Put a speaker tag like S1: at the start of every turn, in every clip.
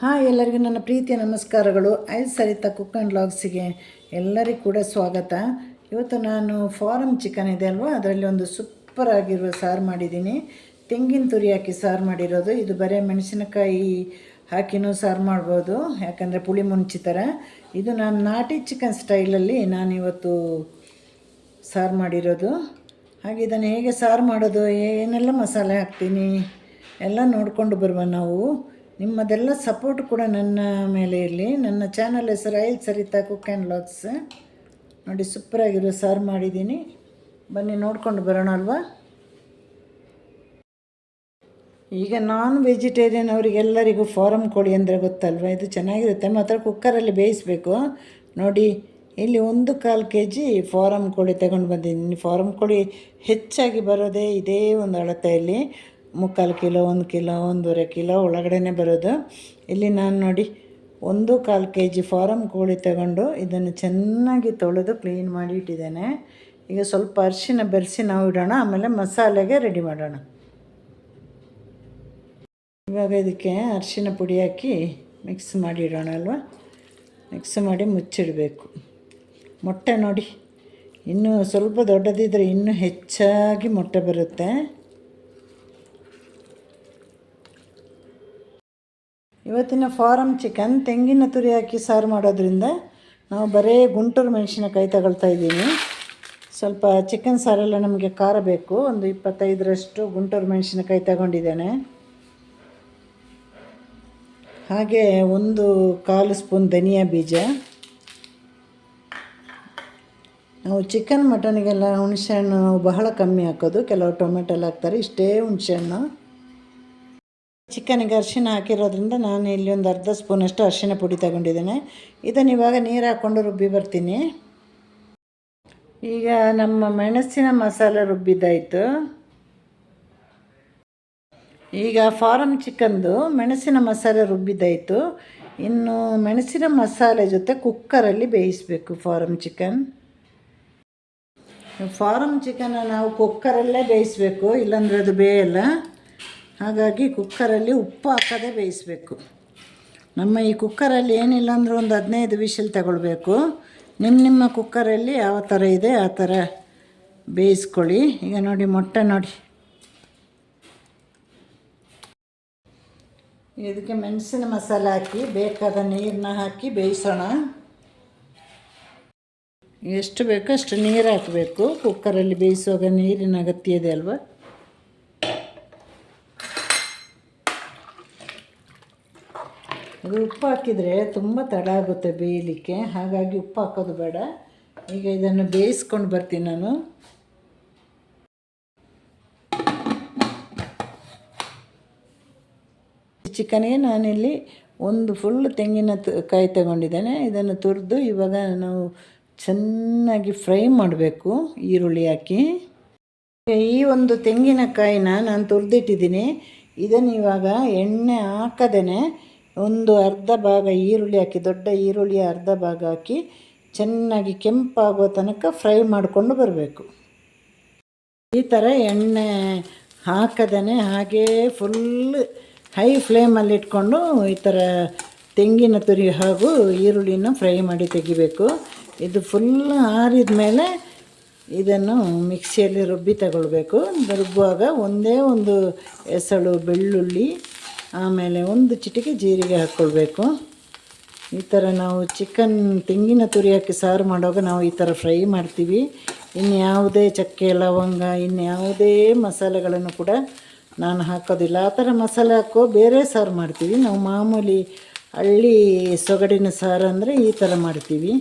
S1: Hi, ಎಲ್ಲರಿಗೂ ನನ್ನ ಪ್ರೀತಿಯ ನಮಸ್ಕಾರಗಳು. ಐ ಸರಿತಾ ಕುಕ್ ಆ್ಯಂಡ್ ಲಾಗ್ಸಿಗೆ ಎಲ್ಲರಿಗೂ ಕೂಡ ಸ್ವಾಗತ. ಇವತ್ತು ನಾನು ಫಾರಮ್ ಚಿಕನ್ ಇದೆ ಅಲ್ವಾ? ಅದರಲ್ಲಿ ಒಂದು ಸೂಪರ್ ಆಗಿರುವ ಸಾರು ಮಾಡಿದ್ದೀನಿ. ತೆಂಗಿನ ತುರಿ ಹಾಕಿ ಸಾರು ಮಾಡಿರೋದು. ಇದು ಬರೀ ಮೆಣಸಿನಕಾಯಿ ಹಾಕಿನೂ ಸಾರು ಮಾಡ್ಬೋದು. ಯಾಕಂದರೆ ಪುಳಿ ಮುಂಚಿ ಥರ ಇದು ನಾನು ನಾಟಿ ಚಿಕನ್ ಸ್ಟೈಲಲ್ಲಿ ನಾನಿವತ್ತು ಸಾರು ಮಾಡಿರೋದು. ಹಾಗೆ ಇದನ್ನು ಹೇಗೆ ಸಾರು ಮಾಡೋದು? ಏನೆಲ್ಲ ಮಸಾಲೆ ಹಾಕ್ತೀನಿ? ಎಲ್ಲ ನೋಡಿಕೊಂಡು ಬರುವ ನಾವು. ನಿಮ್ಮದೆಲ್ಲ ಸಪೋರ್ಟ್ ಕೂಡ ನನ್ನ ಮೇಲೆ ಇರಲಿ. ನನ್ನ ಚಾನಲ್ ಹೆಸರು I'll Saritha cook and logs ನೋಡಿ ಸೂಪರಾಗಿರೋ ಸಾರು ಮಾಡಿದ್ದೀನಿ. ಬನ್ನಿ, ನೋಡ್ಕೊಂಡು ಬರೋಣ ಅಲ್ವಾ? ಈಗ ನಾನ್ ವೆಜಿಟೇರಿಯನ್ ಅವರಿಗೆಲ್ಲರಿಗೂ ಫಾರಮ್ ಕೋಳಿ ಅಂದರೆ ಗೊತ್ತಲ್ವ? ಇದು ಚೆನ್ನಾಗಿರುತ್ತೆ. ಮಾತ್ರ ಕುಕ್ಕರಲ್ಲಿ ಬೇಯಿಸಬೇಕು. ನೋಡಿ, ಇಲ್ಲಿ ಒಂದು ಕಾಲು ಕೆ ಜಿ ಫಾರಮ್ ಕೋಳಿ ತಗೊಂಡು ಬಂದಿದ್ದೀನಿ. ಫಾರಮ್ ಕೋಳಿ ಹೆಚ್ಚಾಗಿ ಬರೋದೇ ಇದೇ ಒಂದು ಅಳತೆಯಲ್ಲಿ ಮುಕ್ಕಾಲು ಕಿಲೋ, ಒಂದು ಕಿಲೋ, ಒಂದೂವರೆ ಕಿಲೋ ಒಳಗಡೆನೇ ಬರೋದು. ಇಲ್ಲಿ ನಾನು ನೋಡಿ ಒಂದು ಕಾಲು ಕೆ ಜಿ ಫಾರಮ್ ಕೋಳಿ ತಗೊಂಡು ಇದನ್ನು ಚೆನ್ನಾಗಿ ತೊಳೆದು ಕ್ಲೀನ್ ಮಾಡಿ ಇಟ್ಟಿದ್ದೇನೆ. ಈಗ ಸ್ವಲ್ಪ ಅರಿಶಿನ ಬೆರೆಸಿ ನಾವು ಇಡೋಣ, ಆಮೇಲೆ ಮಸಾಲೆಗೆ ರೆಡಿ ಮಾಡೋಣ. ಇವಾಗ ಇದಕ್ಕೆ ಅರಿಶಿನ ಪುಡಿ ಹಾಕಿ ಮಿಕ್ಸ್ ಮಾಡಿ ಇಡೋಣ ಅಲ್ವಾ? ಮಿಕ್ಸ್ ಮಾಡಿ ಮುಚ್ಚಿಡಬೇಕು. ಮೊಟ್ಟೆ ನೋಡಿ, ಇನ್ನೂ ಸ್ವಲ್ಪ ದೊಡ್ಡದಿದ್ದರೆ ಇನ್ನೂ ಹೆಚ್ಚಾಗಿ ಮೊಟ್ಟೆ ಬರುತ್ತೆ. ಇವತ್ತಿನ ಫಾರಮ್ ಚಿಕನ್, ತೆಂಗಿನ ತುರಿ ಹಾಕಿ ಸಾರು ಮಾಡೋದ್ರಿಂದ ನಾವು ಬರೀ ಗುಂಟೂರು ಮೆಣಸಿನಕಾಯಿ ತಗೊಳ್ತಾ ಇದ್ದೀನಿ. ಸ್ವಲ್ಪ ಚಿಕನ್ ಸಾರೆಲ್ಲ ನಮಗೆ ಖಾರ ಬೇಕು. ಒಂದು ಇಪ್ಪತ್ತೈದರಷ್ಟು ಗುಂಟೂರು ಮೆಣಸಿನಕಾಯಿ ತಗೊಂಡಿದ್ದೇನೆ. ಹಾಗೆ ಒಂದು ಕಾಲು ಸ್ಪೂನ್ ಧನಿಯಾ ಬೀಜ. ನಾವು ಚಿಕನ್ ಮಟನಿಗೆಲ್ಲ ಹುಣಸೆಹಣ್ಣು ಬಹಳ ಕಮ್ಮಿ ಹಾಕೋದು. ಕೆಲವು ಟೊಮೆಟೊ ಹಾಕ್ತಾರೆ, ಇಷ್ಟೇ ಹುಣಸೆಹಣ್ಣು. ಚಿಕನಿಗೆ ಅರಿಶಿನ ಹಾಕಿರೋದ್ರಿಂದ ನಾನು ಇಲ್ಲಿ ಒಂದು ಅರ್ಧ ಸ್ಪೂನಷ್ಟು ಅರಿಶಿನ ಪುಡಿ ತಗೊಂಡಿದ್ದೇನೆ. ಇದನ್ನು ಇವಾಗ ನೀರು ಹಾಕ್ಕೊಂಡು ರುಬ್ಬಿ ಬರ್ತೀನಿ. ಈಗ ನಮ್ಮ ಮೆಣಸಿನ ಮಸಾಲೆ ರುಬ್ಬಿದ್ದಾಯಿತು. ಈಗ ಫಾರಮ್ ಚಿಕನ್ದು ಮೆಣಸಿನ ಮಸಾಲೆ ರುಬ್ಬಿದ್ದಾಯಿತು. ಇನ್ನು ಮೆಣಸಿನ ಮಸಾಲೆ ಜೊತೆ ಕುಕ್ಕರಲ್ಲಿ ಬೇಯಿಸಬೇಕು ಫಾರಮ್ ಚಿಕನ್. ಫಾರಮ್ ಚಿಕನ್ನ ನಾವು ಕುಕ್ಕರಲ್ಲೇ ಬೇಯಿಸಬೇಕು, ಇಲ್ಲಾಂದರೆ ಅದು ಬೇಯಲ್ಲ. ಹಾಗಾಗಿ ಕುಕ್ಕರಲ್ಲಿ ಉಪ್ಪು ಹಾಕದೆ ಬೇಯಿಸಬೇಕು. ನಮ್ಮ ಈ ಕುಕ್ಕರಲ್ಲಿ ಏನಿಲ್ಲ ಅಂದರೂ ಒಂದು ಹದಿನೈದು ವಿಷಲ್ ತಗೊಳ್ಬೇಕು. ನಿಮ್ಮ ನಿಮ್ಮ ಕುಕ್ಕರಲ್ಲಿ ಯಾವ ಥರ ಇದೆ ಆ ಥರ ಬೇಯಿಸ್ಕೊಳ್ಳಿ. ಈಗ ನೋಡಿ ಮೊಟ್ಟೆ ನೋಡಿ. ಇದಕ್ಕೆ ಮೆಣಸಿನ ಮಸಾಲೆ ಹಾಕಿ, ಬೇಕಾದ ನೀರನ್ನ ಹಾಕಿ ಬೇಯಿಸೋಣ. ಎಷ್ಟು ಬೇಕೋ ಅಷ್ಟು ನೀರು ಹಾಕಬೇಕು. ಕುಕ್ಕರಲ್ಲಿ ಬೇಯಿಸುವಾಗ ನೀರಿನ ಅಗತ್ಯ ಇದೆ ಅಲ್ವಾ? ಅದು ಉಪ್ಪು ಹಾಕಿದರೆ ತುಂಬ ತಡ ಆಗುತ್ತೆ ಬೇಯಲಿಕ್ಕೆ, ಹಾಗಾಗಿ ಉಪ್ಪು ಹಾಕೋದು ಬೇಡ. ಈಗ ಇದನ್ನು ಬೇಯಿಸ್ಕೊಂಡು ಬರ್ತೀನಿ ನಾನು. ಚಿಕನ್ಗೆ ನಾನಿಲ್ಲಿ ಒಂದು ಫುಲ್ ತೆಂಗಿನ ಕಾಯಿ ತಗೊಂಡಿದ್ದೇನೆ. ಇದನ್ನು ತುರಿದು ಇವಾಗ ನಾವು ಚೆನ್ನಾಗಿ ಫ್ರೈ ಮಾಡಬೇಕು, ಈರುಳ್ಳಿ ಹಾಕಿ. ಈ ಒಂದು ತೆಂಗಿನಕಾಯಿನ ನಾನು ತುರಿದಿಟ್ಟಿದ್ದೀನಿ. ಇದನ್ನು ಇವಾಗ ಎಣ್ಣೆ ಹಾಕದೇ ಒಂದು ಅರ್ಧ ಭಾಗ ಈರುಳ್ಳಿ ಹಾಕಿ, ದೊಡ್ಡ ಈರುಳ್ಳಿಯ ಅರ್ಧ ಭಾಗ ಹಾಕಿ ಚೆನ್ನಾಗಿ ಕೆಂಪಾಗೋ ತನಕ ಫ್ರೈ ಮಾಡಿಕೊಂಡು ಬರಬೇಕು. ಈ ಥರ ಎಣ್ಣೆ ಹಾಕದೇ ಹಾಗೇ ಫುಲ್ ಹೈ ಫ್ಲೇಮಲ್ಲಿ ಇಟ್ಕೊಂಡು ಈ ಥರ ತೆಂಗಿನ ತುರಿ ಹಾಗೂ ಈರುಳ್ಳಿನ ಫ್ರೈ ಮಾಡಿ ತೆಗಿಬೇಕು. ಇದು ಫುಲ್ ಆರಿದ ಮೇಲೆ ಇದನ್ನು ಮಿಕ್ಸಿಯಲ್ಲಿ ರುಬ್ಬಿ ತಗೊಳ್ಬೇಕು. ರುಬ್ಬುವಾಗ ಒಂದೇ ಒಂದು ಎಸಳು ಬೆಳ್ಳುಳ್ಳಿ ಆಮೇಲೆ ಒಂದು ಚಿಟಿಕೆ ಜೀರಿಗೆ ಹಾಕ್ಕೊಳ್ಬೇಕು. ಈ ಥರ ನಾವು ಚಿಕನ್ ತೆಂಗಿನ ತುರಿ ಹಾಕಿ ಸಾರು ಮಾಡುವಾಗ ನಾವು ಈ ಥರ ಫ್ರೈ ಮಾಡ್ತೀವಿ. ಇನ್ಯಾವುದೇ ಚಕ್ಕೆ, ಲವಂಗ ಇನ್ಯಾವುದೇ ಮಸಾಲೆಗಳನ್ನು ಕೂಡ ನಾನು ಹಾಕೋದಿಲ್ಲ. ಆ ಥರ ಮಸಾಲೆ ಹಾಕೋ ಬೇರೆ ಸಾರು ಮಾಡ್ತೀವಿ. ನಾವು ಮಾಮೂಲಿ ಹಳ್ಳಿ ಸೊಗಡಿನ ಸಾರು ಅಂದರೆ ಈ ಥರ ಮಾಡ್ತೀವಿ.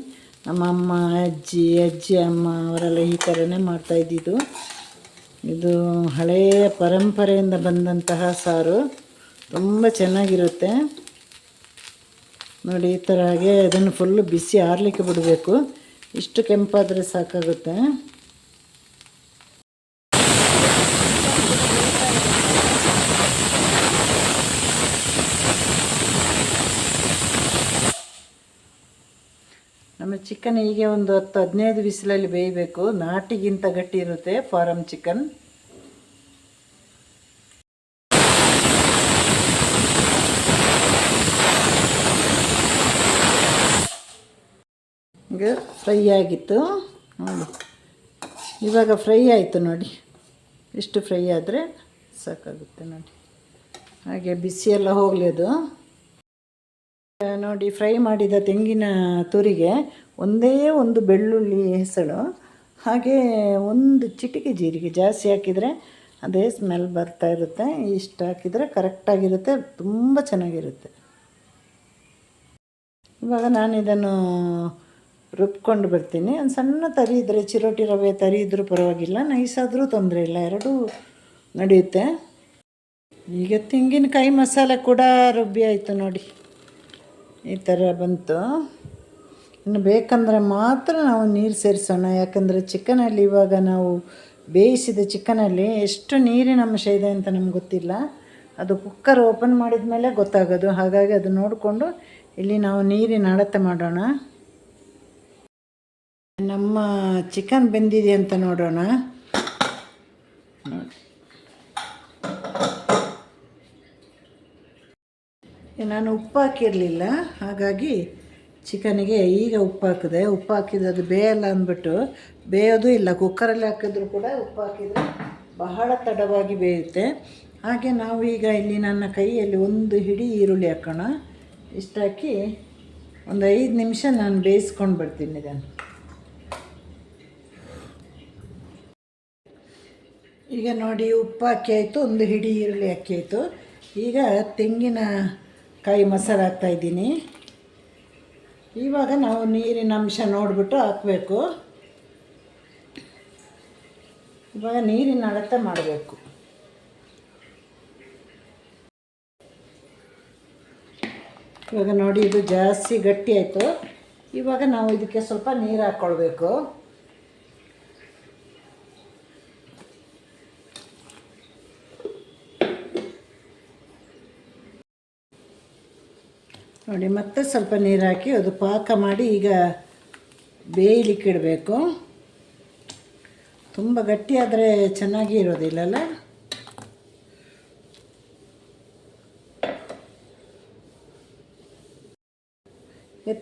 S1: ನಮ್ಮ ಅಮ್ಮ, ಅಜ್ಜಿ ಅಜ್ಜಿ, ಅಮ್ಮ ಅವರೆಲ್ಲ ಈ ಥರನೇ ಮಾಡ್ತಾಯಿದ್ದಿದ್ದು ಇದು ಹಳೆಯ ಪರಂಪರೆಯಿಂದ ಬಂದಂತಹ ಸಾರು. ತುಂಬ ಚೆನ್ನಾಗಿರುತ್ತೆ. ನೋಡಿ, ಈ ಥರ ಹಾಗೆ ಅದನ್ನು ಫುಲ್ಲು ಬಿಸಿ ಆರಲಿಕ್ಕೆ ಬಿಡಬೇಕು. ಇಷ್ಟು ಕೆಂಪಾದರೆ ಸಾಕಾಗುತ್ತೆ. ನಮ್ಮ ಚಿಕನ್ ಹೀಗೆ ಒಂದು ಹತ್ತು ಹದಿನೈದು ಬಿಸಿಲಲ್ಲಿ ಬೇಯಬೇಕು. ನಾಟಿಗಿಂತ ಗಟ್ಟಿ ಇರುತ್ತೆ ಫಾರಮ್ ಚಿಕನ್. ಈಗ ಫ್ರೈ ಆಗಿತ್ತು. ನೋಡಿ ಇವಾಗ ಫ್ರೈ ಆಯಿತು ನೋಡಿ. ಇಷ್ಟು ಫ್ರೈ ಆದರೆ ಸಾಕಾಗುತ್ತೆ ನೋಡಿ. ಹಾಗೆ ಬಿಸಿ ಎಲ್ಲ ಹೋಗಲಿ ಅದು. ನೋಡಿ ಫ್ರೈ ಮಾಡಿದ ತೆಂಗಿನ ತುರಿಗೆ ಒಂದೇ ಒಂದು ಬೆಳ್ಳುಳ್ಳಿ ಹೆಸಳು, ಹಾಗೆ ಒಂದು ಚಿಟಿಕೆ ಜೀರಿಗೆ ಜಾಸ್ತಿ ಹಾಕಿದರೆ ಅದೇ ಸ್ಮೆಲ್ ಬರ್ತಾ ಇರುತ್ತೆ. ಇಷ್ಟು ಹಾಕಿದರೆ ಕರೆಕ್ಟಾಗಿರುತ್ತೆ ತುಂಬ ಚೆನ್ನಾಗಿರುತ್ತೆ. ಇವಾಗ ನಾನು ಇದನ್ನು ರುಬ್ಕೊಂಡು ಬರ್ತೀನಿ. ಒಂದು ಸಣ್ಣ ತರಿ ಇದ್ದರೆ ಚಿರೋಟಿ ರವೆ ತರಿ ಇದ್ದರೂ ಪರವಾಗಿಲ್ಲ, ನೈಸಾದರೂ ತೊಂದರೆ ಇಲ್ಲ, ಎರಡೂ ನಡೆಯುತ್ತೆ. ಈಗ ತೆಂಗಿನಕಾಯಿ ಮಸಾಲೆ ಕೂಡ ರುಬ್ಬಿ ಆಯಿತು ನೋಡಿ. ಈ ಥರ ಬಂತು. ಇನ್ನು ಬೇಕಂದರೆ ಮಾತ್ರ ನಾವು ನೀರು ಸೇರಿಸೋಣ, ಯಾಕಂದರೆ ಚಿಕನಲ್ಲಿ ಇವಾಗ ನಾವು ಬೇಯಿಸಿದ ಚಿಕನಲ್ಲಿ ಎಷ್ಟು ನೀರಿನ ಅಂಶ ಇದೆ ಅಂತ ನಮ್ಗೆ ಗೊತ್ತಿಲ್ಲ. ಅದು ಕುಕ್ಕರ್ ಓಪನ್ ಮಾಡಿದ ಮೇಲೆ ಗೊತ್ತಾಗೋದು. ಹಾಗಾಗಿ ಅದು ನೋಡಿಕೊಂಡು ಇಲ್ಲಿ ನಾವು ನೀರಿನ ಅಳತೆ ಮಾಡೋಣ. ನಮ್ಮ ಚಿಕನ್ ಬೆಂದಿದೆ ಅಂತ ನೋಡೋಣ. ನೋಡಿ ನಾನು ಉಪ್ಪು ಹಾಕಿರಲಿಲ್ಲ, ಹಾಗಾಗಿ ಚಿಕನಿಗೆ ಈಗ ಉಪ್ಪು ಹಾಕಿದೆ. ಉಪ್ಪು ಹಾಕಿದ್ರೆ ಅದು ಬೇಯಲ್ಲ ಅಂದ್ಬಿಟ್ಟು, ಬೇಯೋದು ಇಲ್ಲ. ಕುಕ್ಕರಲ್ಲಿ ಹಾಕಿದ್ರು ಕೂಡ ಉಪ್ಪು ಹಾಕಿದರೆ ಬಹಳ ತಡವಾಗಿ ಬೇಯುತ್ತೆ. ಹಾಗೆ ನಾವು ಈಗ ಇಲ್ಲಿ ನನ್ನ ಕೈಯಲ್ಲಿ ಒಂದು ಹಿಡಿ ಈರುಳ್ಳಿ ಹಾಕೋಣ. ಇಷ್ಟಾಕಿ ಒಂದು ಐದು ನಿಮಿಷ ನಾನು ಬೇಯಿಸ್ಕೊಂಡು ಬರ್ತೀನಿ ಇದನ್ನು. ಈಗ ನೋಡಿ ಉಪ್ಪು ಅಕ್ಕಿ ಆಯಿತು ಒಂದು ಹಿಡಿ ಈರುಳ್ಳಿ ಅಕ್ಕಿ ಆಯಿತು ಈಗ ತೆಂಗಿನ ಕಾಯಿ ಮಸಾಲೆ ಹಾಕ್ತಾಯಿದ್ದೀನಿ ಇವಾಗ ನಾವು ನೀರಿನ ಅಂಶ ನೋಡಿಬಿಟ್ಟು ಹಾಕಬೇಕು. ಇವಾಗ ನೀರಿನ ಅಳತೆ ಮಾಡಬೇಕು. ಇವಾಗ ನೋಡಿ ಇದು ಜಾಸ್ತಿ ಗಟ್ಟಿ ಆಯಿತು. ಇವಾಗ ನಾವು ಇದಕ್ಕೆ ಸ್ವಲ್ಪ ನೀರು ಹಾಕ್ಕೊಳ್ಬೇಕು. ನೋಡಿ, ಮತ್ತೆ ಸ್ವಲ್ಪ ನೀರು ಹಾಕಿ ಅದು ಪಾಕ ಮಾಡಿ ಈಗ ಬೇಯಲಿಕ್ಕೆ ಇಡಬೇಕು. ತುಂಬ ಗಟ್ಟಿಯಾದರೆ ಚೆನ್ನಾಗಿ ಇರೋದಿಲ್ಲಲ್ಲ?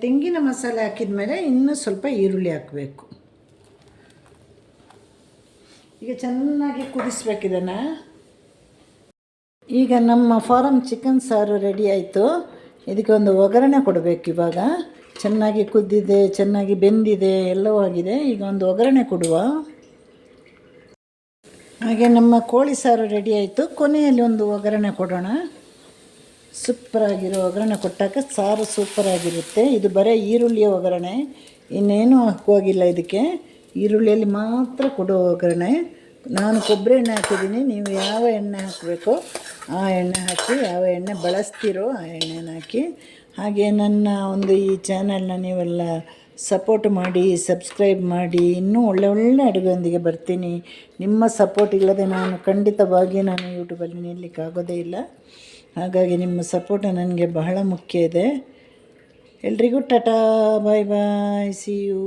S1: ತೆಂಗಿನ ಮಸಾಲೆ ಹಾಕಿದ ಮೇಲೆ ಇನ್ನೂ ಸ್ವಲ್ಪ ಈರುಳ್ಳಿ ಹಾಕಬೇಕು. ಈಗ ಚೆನ್ನಾಗಿ ಕುದಿಸ್ಬೇಕಿದನ್ನು ಈಗ ನಮ್ಮ ಫಾರಮ್ ಚಿಕನ್ ಸಾರು ರೆಡಿ ಆಯಿತು. ಇದಕ್ಕೆ ಒಂದು ಒಗ್ಗರಣೆ ಕೊಡಬೇಕು ಇವಾಗ. ಚೆನ್ನಾಗಿ ಕುದ್ದಿದೆ, ಚೆನ್ನಾಗಿ ಬೆಂದಿದೆ, ಎಲ್ಲವೂ ಆಗಿದೆ. ಈಗ ಒಂದು ಒಗ್ಗರಣೆ ಕೊಡುವ. ಹಾಗೆ ನಮ್ಮ ಕೋಳಿ ಸಾರು ರೆಡಿ ಆಯಿತು. ಕೊನೆಯಲ್ಲಿ ಒಂದು ಒಗ್ಗರಣೆ ಕೊಡೋಣ. ಸೂಪರಾಗಿರೋ ಒಗ್ಗರಣೆ ಕೊಟ್ಟಾಗ ಸಾರು ಸೂಪರಾಗಿರುತ್ತೆ. ಇದು ಬರೀ ಈರುಳ್ಳಿಯ ಒಗ್ಗರಣೆ. ಇನ್ನೇನು ಹಾಕುವಾಗಿಲ್ಲ ಇದಕ್ಕೆ. ಈರುಳ್ಳಿಯಲ್ಲಿ ಮಾತ್ರ ಕೊಡೋ ಒಗ್ಗರಣೆ. ನಾನು ಕೊಬ್ಬರಿ ಎಣ್ಣೆ ಹಾಕಿದ್ದೀನಿ. ನೀವು ಯಾವ ಎಣ್ಣೆ ಹಾಕಬೇಕು ಆ ಎಣ್ಣೆ ಹಾಕಿ, ಯಾವ ಎಣ್ಣೆ ಬಳಸ್ತೀರೋ ಆ ಎಣ್ಣೆನ ಹಾಕಿ, ಹಾಗೆ ನನ್ನ ಒಂದು ಈ ಚಾನಲ್ನ ನೀವೆಲ್ಲ ಸಪೋರ್ಟ್ ಮಾಡಿ ಸಬ್ಸ್ಕ್ರೈಬ್ ಮಾಡಿ, ಇನ್ನೂ ಒಳ್ಳೆ ಒಳ್ಳೆ ಅಡುಗೆಯೊಂದಿಗೆ ಬರ್ತೀನಿ. ನಿಮ್ಮ ಸಪೋರ್ಟ್ ಇಲ್ಲದೆ ನಾನು ಖಂಡಿತವಾಗಿ ನಾನು ಯೂಟ್ಯೂಬಲ್ಲಿ ನಿಲ್ಲಕ್ಕಾಗೋದೇ ಇಲ್ಲ. ಹಾಗಾಗಿ ನಿಮ್ಮ ಸಪೋರ್ಟ್ ನನಗೆ ಬಹಳ ಮುಖ್ಯ ಇದೆ. ಎಲ್ರಿಗೂ tata bye bye see you